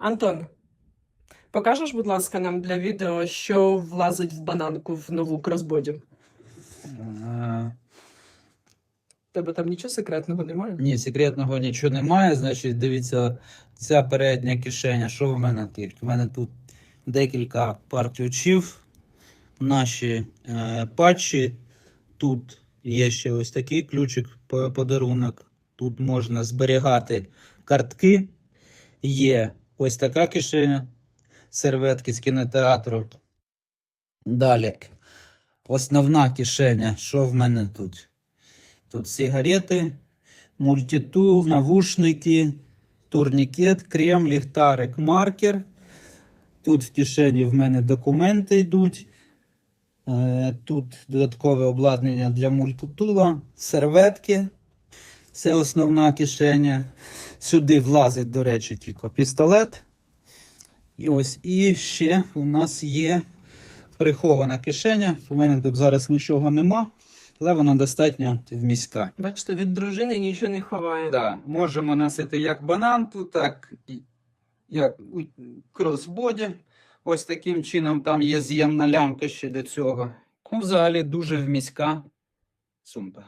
Антон, покажеш, будь ласка, нам для відео, що влазить в бананку в нову кросбоді? Е, Тебе там нічого секретного немає? Ні, секретного нічого немає. Значить, дивіться, ця передня кишеня. Що в мене тут? У мене тут декілька пар ключів, наші е, патчі. Тут є ще ось такий ключик подарунок. Тут можна зберігати картки. Є ось така кишеня, серветки з кінотеатру. Далі. Основна кишеня. Що в мене тут? Тут сигарети, мультитул, навушники, турнікет, крем, ліхтарик, маркер. Тут в кишені в мене документи йдуть. Е, Тут додаткове обладнання для мультитула, серветки. Це основна кишеня. Сюди влазить, до речі, тільки пістолет. І ось і ще у нас є прихована кишеня. У мене тут зараз нічого нема, але вона достатньо вміська. Бачите, від дружини нічого не ховає. Да, можемо носити як бананку, так і як кросбоді. Ось таким чином там є з'ємна лямка ще до цього. Ну, взагалі дуже вміська сумка.